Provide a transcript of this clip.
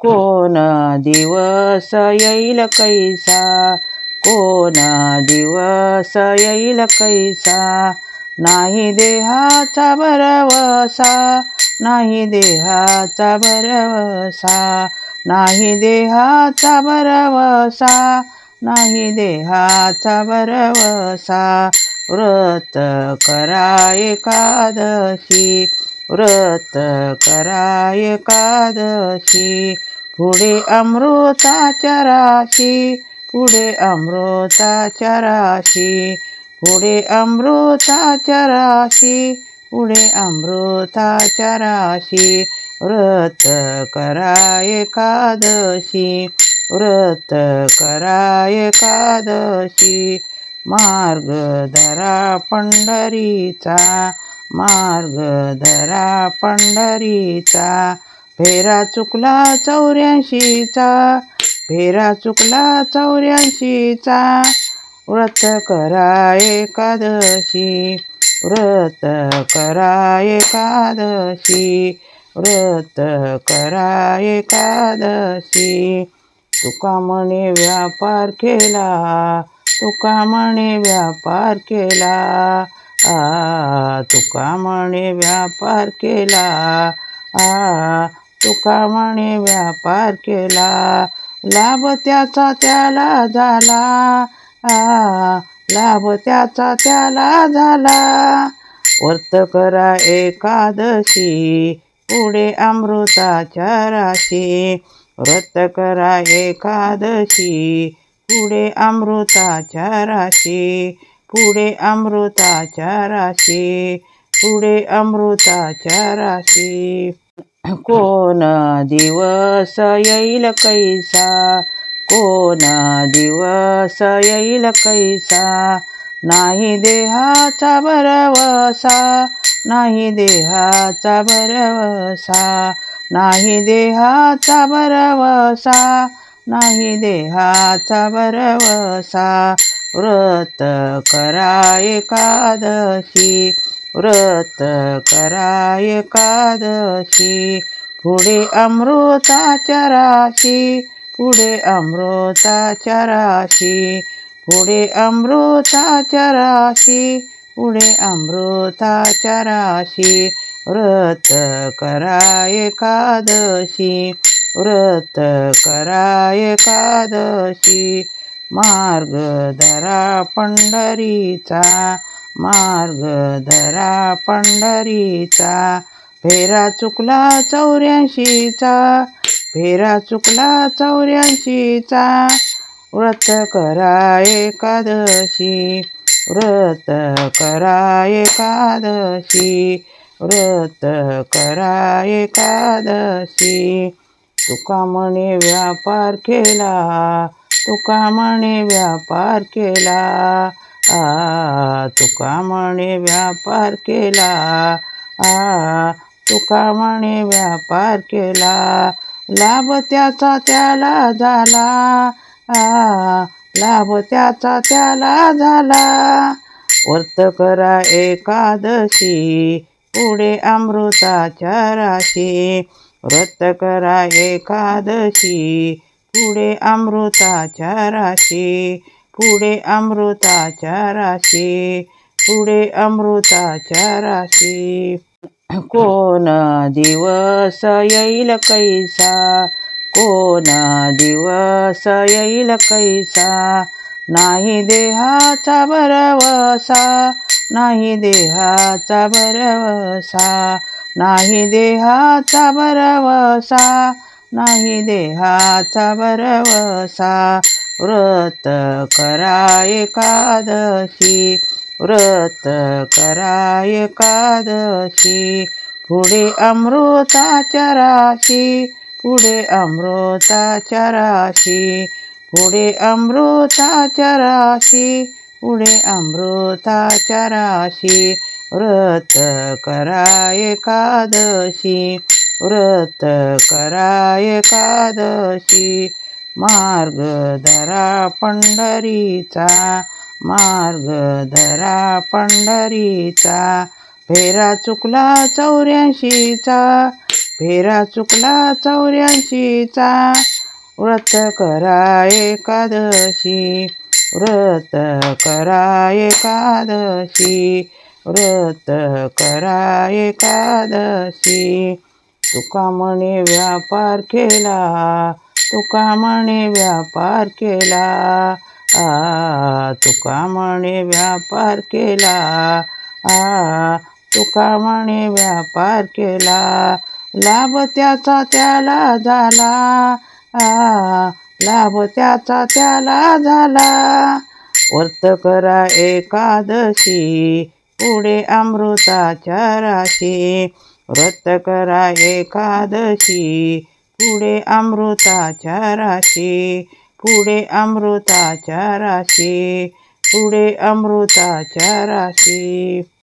कोण दिवस येईल कैसा? कोण दिवस येईल कैसा? नाही देहाचा भरवसा नाही देहाचा भरवसा नाही देहाचा भरवसा नाही देहाचा भरवसा. व्रत करा एकादशी व्रत करा एकादशी पुढे अमृताच्या राशी पुढे अमृताच्या राशी पुढे अमृताच्या राशी पुढे अमृताच्या राशी. व्रत करा एकादशी व्रत करा एकादशी. मार्ग धरा पंढरीचा मार्ग धरा पंढरीचा फेरा चुकला चौऱ्याऐंशीचा फेरा चुकला चौऱ्याऐंशीचा. व्रत करा एकादशी व्रत करा एकादशी व्रत करा एकादशी. तुका म्हणे व्यापार केला तुका म्हणे व्यापार केला. आ तुका म्हणे व्यापार केला. आ तुका म्हणे व्यापार केला लाभ त्याचा त्याला झाला. लाभ त्याचा त्याला झाला. वर्त करा एकादशी पुढे अमृताच्या राशी. व्रत करा एकादशी पुढे अमृताच्या राशी. पुढे अमृताच्या राशी पुढे अमृताच्या राशी. कोण दिवस येईल कैसा? कोण दिवस येईल कैसा? नाही देहाचा भरवसा नाही देहाचा भरवसा नाही देहाचा भरवसा नाही देहाचा भरवसा. व्रत करा एकादशी व्रत कराय एकादशी पुढे अमृताच्या राशी पुढे अमृताच्या राशी पुढे अमृताच्या राशी पुढे अमृताच्या राशी. व्रत करा एकादशी व्रत करा एकादशी. मार्ग धरा पंढरीचा मार्ग धरा पंढरीचा फेरा चुकला चौऱ्याऐंशीचा फेरा चुकला चौऱ्याऐंशीचा व्रत करा एकादशी व्रत करा एकादशी व्रत करा एकादशी. तुका म्हणे व्यापार केला तुका म्हणे व्यापार केला आ तुका म्हणे व्यापार केला. आ तुका म्हणे व्यापार केला. लाभ त्याचा त्याला झाला. आ लाभ त्याचा त्याला झाला. वर्त करा एकादशी पुढे अमृताच्या राशी. व्रत करा एकादशी पुढे अमृताच्या राशी. पुढे अमृताच्या राशी पुढे अमृताच्या राशी. कोण दिवस येईल कैसा? कोण दिवस येईल कैसा? नाही देहाचा बरवसा नाही देहाचा बरवसा नाही देहाचा बरवसा नाही देहाचा बरवसा व्रत करा एकादशी व्रत करा एकादशी पुढे अमृताच्या राशी पुढे अमृताच्या राशी पुढे अमृताच्या राशी पुढे अमृताच्या राशी व्रत करा एकादशी व्रत करा एकादशी मार्ग धरा पंढरीचा मार्ग धरा पंढरीचा. फेरा चुकला चौऱ्याऐंशीचा फेरा चुकला चौऱ्याऐंशीचा. व्रत करा एकादशी व्रत करा एकादशी व्रत करा एकादशी. तुका म्हणे व्यापार केला तुका म्हणे व्यापार केला. आ तुका म्हणे व्यापार केला. आ तुका म्हणे व्यापार केला. लाभ त्याचा त्याला झाला. आ लाभ त्याचा त्याला झाला. वर्त करा एकादशी पुढे अमृताच्या राशी. व्रत करा एकादशी पुढे अमृताच्या राशी पुढे अमृताच्या राशी पुढे अमृताच्या राशी.